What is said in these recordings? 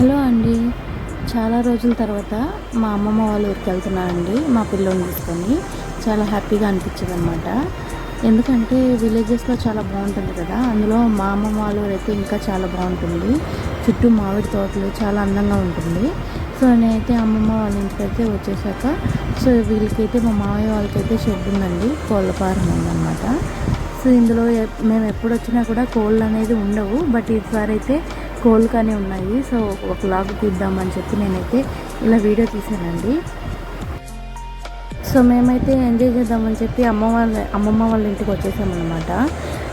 Hello అండి. చాలా రోజుల తర్వాత మా అమ్మమ్మ వాళ్ళ ఊరికి వెళ్తున్నానండి. మా పిల్లోని తీసుకొని. చాలా హ్యాపీగా అనిపించింది అనమాట ఎందుకంటే విలేజెస్లో చాలా బాగుంటుంది కదా. అందులో మా అమ్మమ్మ వాళ్ళ ఊరు అయితే ఇంకా చాలా బాగుంటుంది. చుట్టూ మామిడి తోటలు చాలా అందంగా ఉంటుంది. సో నేనైతే అమ్మమ్మ వాళ్ళ ఇంటికి అయితే వచ్చేసాక సో వీళ్ళకైతే మా మామయ్య వాళ్ళకైతే షెడ్ ఉందండి. కోళ్ళ ఫారం ఉందన్నమాట. సో ఇందులో మేము ఎప్పుడు వచ్చినా కూడా కోళ్ళు అనేది ఉండవు. బట్ ఈసారి అయితే కోళ్ళు కానీ ఉన్నాయి. సో ఒక లాగ్ తీద్దామని చెప్పి నేనైతే ఇలా వీడియో తీసానండి సో మేమైతే ఎంజాయ్ చేద్దామని చెప్పి అమ్మ వాళ్ళ అమ్మమ్మ వాళ్ళ ఇంటికి వచ్చేసామన్నమాట.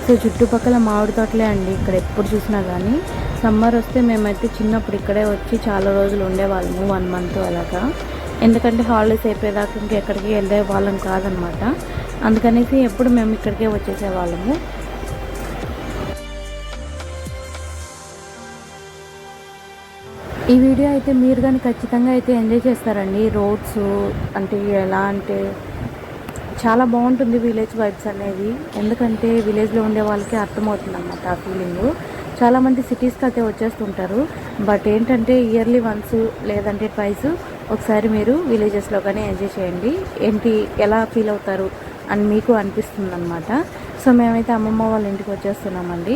సో చుట్టుపక్కల మామిడి తోటలే అండి ఇక్కడ ఎప్పుడు చూసినా కానీ సమ్మర్ వస్తే మేమైతే చిన్నప్పుడు ఇక్కడే వచ్చి చాలా రోజులు ఉండేవాళ్ళము వన్ మంత్ అలాగా. ఎందుకంటే హాలిడేస్ అయిపోయేదాకా ఇంకెక్కడికి వెళ్ళే వాళ్ళం కాదనమాట అందుకనేసి ఎప్పుడు మేము ఇక్కడికే వచ్చేసేవాళ్ళము. ఈ వీడియో అయితే మీరు కానీ ఖచ్చితంగా అయితే ఎంజాయ్ చేస్తారండి. రోడ్స్ అంటే ఎలా అంటే చాలా బాగుంటుంది విలేజ్ వైబ్స్ అనేవి. ఎందుకంటే విలేజ్లో ఉండే వాళ్ళకి అర్థమవుతుంది అన్నమాట ఆ ఫీలింగ్. చాలామంది సిటీస్కి అయితే వచ్చేస్తుంటారు. బట్ ఏంటంటే ఇయర్లీ వన్స్ లేదంటే ట్వైస్ ఒకసారి మీరు విలేజెస్లో కానీ ఎంజాయ్ చేయండి. ఏంటి ఎలా ఫీల్ అవుతారు అని మీకు అనిపిస్తుంది అనమాట సో మేమైతే అమ్మమ్మ వాళ్ళ ఇంటికి వచ్చేస్తున్నామండి.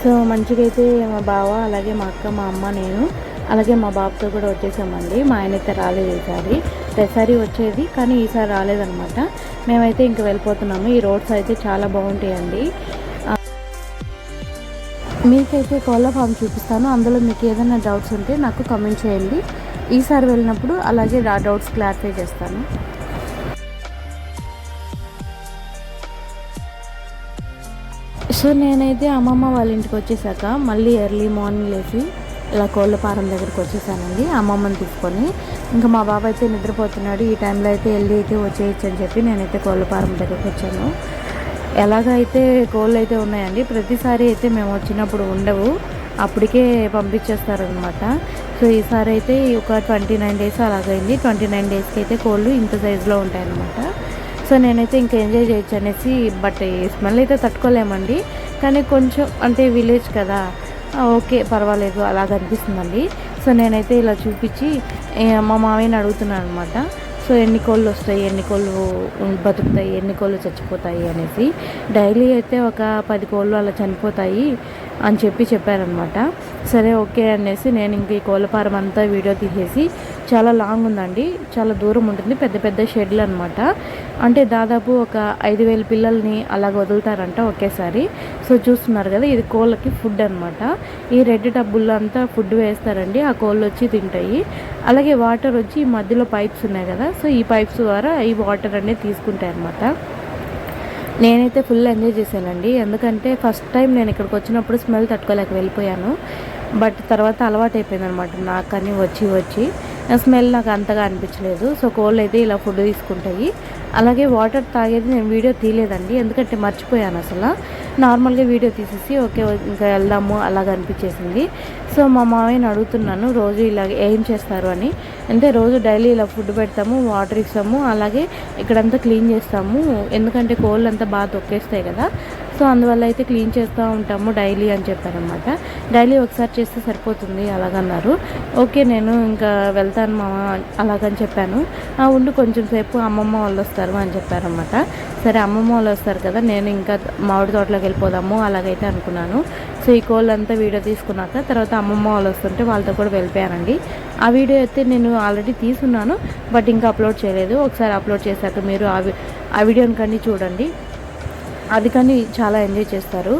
సో మంచిగా అయితే మా బావ అలాగే మా అక్క మా అమ్మ నేను అలాగే మా బాబుతో కూడా వచ్చేసామండి. మా ఆయన అయితే రాలేదు ఈసారి. ప్రతిసారి వచ్చేది కానీ ఈసారి రాలేదనమాట మేమైతే ఇంక వెళ్ళిపోతున్నాము. ఈ రోడ్స్ అయితే చాలా బాగుంటాయండి. మీకైతే కోళ్ళ ఫామ్ చూపిస్తాను. అందులో మీకు ఏదైనా డౌట్స్ ఉంటే నాకు కమెంట్ చేయండి. ఈసారి వెళ్ళినప్పుడు అలాగే ఆ డౌట్స్ క్లారిఫై చేస్తాను. సో నేనైతే అమ్మమ్మ వాళ్ళ ఇంటికి వచ్చేసాక మళ్ళీ ఎర్లీ మార్నింగ్ లేచి ఇలా కోళ్ళ ఫారం దగ్గరికి వచ్చేసానండి అమ్మమ్మని తీసుకొని. ఇంకా మా బాబు అయితే నిద్రపోతున్నాడు ఈ టైంలో అయితే వెళ్ళి అయితే వచ్చేయచ్చు అని చెప్పి నేనైతే కోళ్ళ ఫారం దగ్గరికి వచ్చాను. ఎలాగైతే కోళ్ళు అయితే ఉన్నాయండి ప్రతిసారి అయితే మేము వచ్చినప్పుడు ఉండవు అప్పటికే పంపించేస్తారనమాట సో ఈసారి అయితే ఒక ట్వంటీ నైన్ డేస్ అలాగైంది ట్వంటీ నైన్ డేస్కి అయితే కోళ్ళు ఇంత సైజులో ఉంటాయన్నమాట. సో నేనైతే ఇంకా ఎంజాయ్ చేయొచ్చు అనేసి బట్ స్మెల్ అయితే తట్టుకోలేమండి. కానీ కొంచెం అంటే విలేజ్ కదా ఓకే పర్వాలేదు అలా అనిపిస్తుందండి. సో నేనైతే ఇలా చూపించి మా మామయ్యని అడుగుతున్నాను అనమాట సో ఎన్ని కోళ్ళు వస్తాయి ఎన్ని కోళ్ళు బతుకుతాయి ఎన్ని కోళ్ళు చచ్చిపోతాయి అనేసి. డైలీ అయితే ఒక పది కోళ్ళు అలా చనిపోతాయి అని చెప్పి చెప్పారనమాట సరే ఓకే అనేసి నేను ఇంక ఈ కోళ్ళ ఫారం అంతా వీడియో తీసేసి చాలా లాంగ్ ఉందండి. చాలా దూరం ఉంటుంది. పెద్ద పెద్ద షెడ్లు అనమాట అంటే దాదాపు ఒక ఐదు వేల పిల్లల్ని అలాగ వదులుతారంట ఒకేసారి. సో చూస్తున్నారు కదా ఇది కోళ్ళకి ఫుడ్ అనమాట ఈ రెడ్ టబ్బుల్లో అంతా ఫుడ్ వేస్తారండి. ఆ కోళ్ళు వచ్చి తింటాయి. అలాగే వాటర్ వచ్చి ఈ మధ్యలో పైప్స్ ఉన్నాయి కదా సో ఈ పైప్స్ ద్వారా ఈ వాటర్ అనేది తీసుకుంటాయి అనమాట నేనైతే ఫుల్ ఎంజాయ్ చేశానండి. ఎందుకంటే ఫస్ట్ టైం నేను ఇక్కడికి వచ్చినప్పుడు స్మెల్ తట్టుకోలేక వెళ్ళిపోయాను. బట్ తర్వాత అలవాటు అయిపోయింది అనమాట నాకు కానీ వచ్చి వచ్చి స్మెల్ నాకు అంతగా అనిపించలేదు. సో కోళ్ళు అయితే ఇలా ఫుడ్ తీసుకుంటాయి. అలాగే వాటర్ తాగేది నేను వీడియో తీయలేదండి. ఎందుకంటే మర్చిపోయాను అసలు. నార్మల్గా వీడియో తీసేసి ఓకే ఇంకా వెళ్దాము అలాగ అనిపించేసింది. సో మా మామయ్యని అడుగుతున్నాను రోజు ఇలా ఏం చేస్తారు? అని. అంటే రోజు డైలీ ఇలా ఫుడ్ పెడతాము వాటర్ ఇస్తాము అలాగే ఇక్కడంతా క్లీన్ చేస్తాము. ఎందుకంటే కోళ్ళు అంతా బాగా తొక్కేస్తాయి కదా. సో అందువల్ల అయితే క్లీన్ చేస్తూ ఉంటాము డైలీ అని చెప్పారనమాట డైలీ ఒకసారి చేస్తే సరిపోతుంది అలాగన్నారు. ఓకే నేను ఇంకా వెళ్తాను మామ అలాగని చెప్పాను. "ఆ, ఉండు కొంచెం సేపు అమ్మమ్మ వాళ్ళు వస్తారు అని చెప్పారనమాట సరే అమ్మమ్మ వాళ్ళు వస్తారు కదా నేను ఇంకా మామిడి తోటలోకి వెళ్ళిపోదాము అలాగైతే అనుకున్నాను. సో ఈ కోళ్ళంతా వీడియో తీసుకున్నాక తర్వాత అమ్మమ్మ వాళ్ళు వస్తుంటే వాళ్ళతో కూడా వెళ్ళిపోయానండి. ఆ వీడియో అయితే నేను ఆల్రెడీ తీసున్నాను బట్ ఇంకా అప్లోడ్ చేయలేదు. ఒకసారి అప్లోడ్ చేశాక మీరు ఆ ఆ వీడియోని కానీ చూడండి. అది కానీ చాలా ఎంజాయ్ చేస్తారు.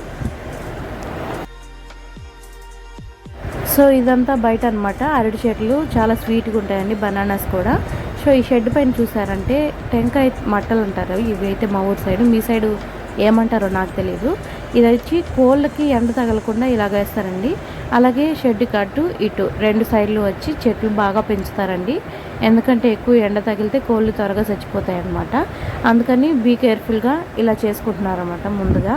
సో ఇదంతా బయట అనమాట అరటి చెట్లు చాలా స్వీట్గా ఉంటాయండి బనానాస్ కూడా. సో ఈ షెడ్ పైన చూసారంటే టెంకాయ మట్టలు అంటారు. ఇవి అయితే మా ఊరు సైడ్. మీ సైడ్ ఏమంటారో నాకు తెలియదు ఇది వచ్చి కోళ్ళకి ఎండ తగలకుండా ఇలాగ వేస్తారండి. అలాగే షెడ్ కట్టు ఇటు రెండు సైడ్లు వచ్చి చెట్లు బాగా పెంచుతారండి. ఎందుకంటే ఎక్కువ ఎండ తగిలితే కోళ్ళు త్వరగా చచ్చిపోతాయి అన్నమాట అందుకని బీ కేర్ఫుల్గా ఇలా చేసుకుంటున్నారన్నమాట ముందుగా.